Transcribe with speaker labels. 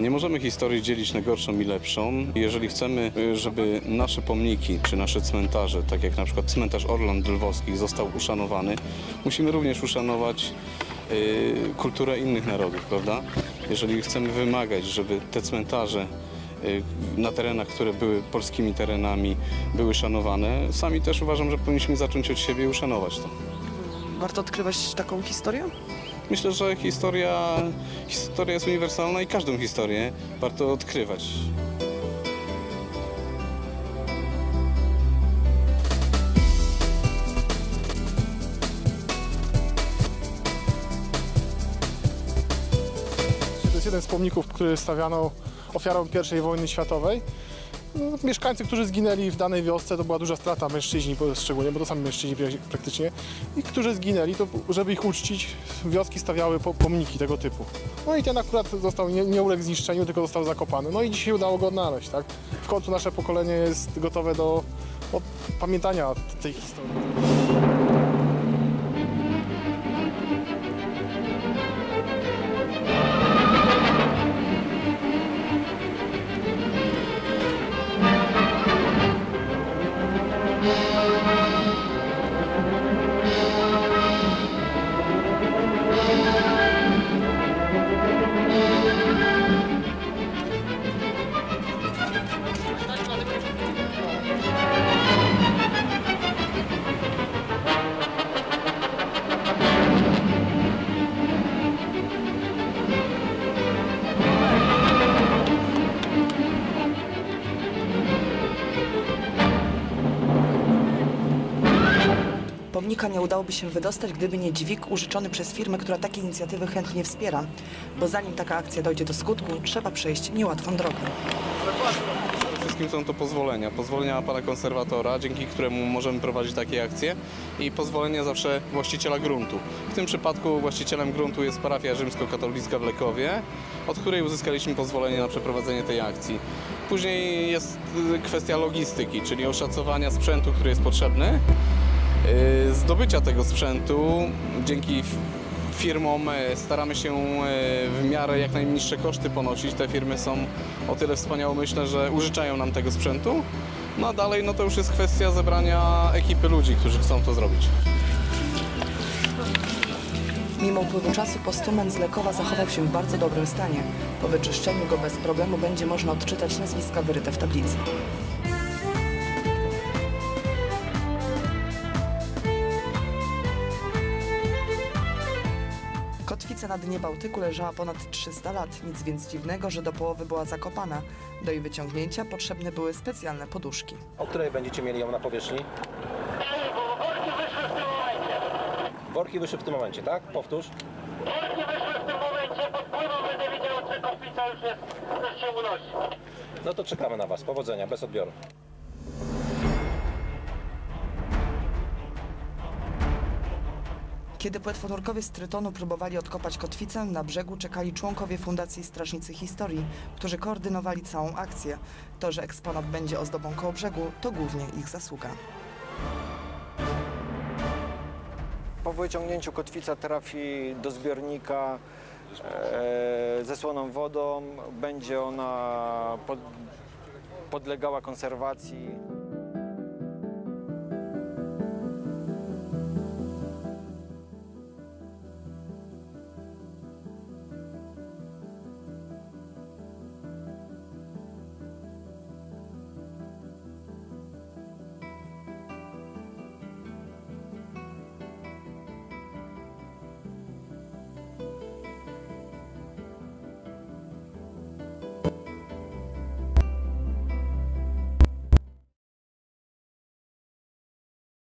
Speaker 1: Nie możemy historii dzielić na gorszą i lepszą. Jeżeli chcemy, y, żeby nasze pomniki czy nasze cmentarze, tak jak na przykład cmentarz Orlan Lwowskich został uszanowany, musimy również uszanować y, kulturę innych narodów, prawda? Jeżeli chcemy wymagać, żeby te cmentarze y, na terenach, które były polskimi terenami, były szanowane, sami też uważam, że powinniśmy zacząć od siebie i uszanować to.
Speaker 2: Warto odkrywać taką historię?
Speaker 1: Myślę, że historia, historia jest uniwersalna i każdą historię warto odkrywać.
Speaker 3: To jest jeden z pomników, który stawiano ofiarom I wojny światowej. No, mieszkańcy, którzy zginęli w danej wiosce, to była duża strata mężczyźni szczególnie, bo to sami mężczyźni pra- praktycznie. I którzy zginęli, to żeby ich uczcić, wioski stawiały po- pomniki tego typu. No i ten akurat został, nie, nie uległ zniszczeniu, tylko został zakopany. No i dzisiaj udało go odnaleźć, tak? W końcu nasze pokolenie jest gotowe do, do pamiętania tej historii.
Speaker 2: Pomnika nie udałoby się wydostać, gdyby nie dźwig użyczony przez firmę, która takie inicjatywy chętnie wspiera. Bo zanim taka akcja dojdzie do skutku, trzeba przejść niełatwą drogę.
Speaker 1: Wszystkim są to pozwolenia. Pozwolenia pana konserwatora, dzięki któremu możemy prowadzić takie akcje i pozwolenia zawsze właściciela gruntu. W tym przypadku właścicielem gruntu jest parafia rzymskokatolicka w Lekowie, od której uzyskaliśmy pozwolenie na przeprowadzenie tej akcji. Później jest kwestia logistyki, czyli oszacowania sprzętu, który jest potrzebny, zdobycia tego sprzętu. Dzięki firmom e, staramy się e, w miarę jak najniższe koszty ponosić. Te firmy są o tyle wspaniałomyślne, że użyczają nam tego sprzętu. No a dalej no to już jest kwestia zebrania ekipy ludzi, którzy chcą to zrobić.
Speaker 2: Mimo upływu czasu postument z Lekowa zachował się w bardzo dobrym stanie. Po wyczyszczeniu go bez problemu będzie można odczytać nazwiska wyryte w tablicy. Kotwica na dnie Bałtyku leżała ponad 300 lat, nic więc dziwnego, że do połowy była zakopana. Do jej wyciągnięcia potrzebne były specjalne poduszki.
Speaker 4: O której będziecie mieli ją na powierzchni? Worki wyszły w tym momencie, tak? Powtórz.
Speaker 5: Worki wyszły w tym momencie, pod wpływem będę widział, czy kotwica już jest, już się unosi.
Speaker 4: No to czekamy na Was. Powodzenia, bez odbioru.
Speaker 2: Kiedy płetwonurkowie z Trytonu próbowali odkopać kotwicę, na brzegu czekali członkowie Fundacji Strażnicy Historii, którzy koordynowali całą akcję. To, że eksponat będzie ozdobą koło brzegu, to głównie ich zasługa.
Speaker 6: Po wyciągnięciu kotwica trafi do zbiornika e, ze słoną wodą. Będzie ona pod, podlegała konserwacji.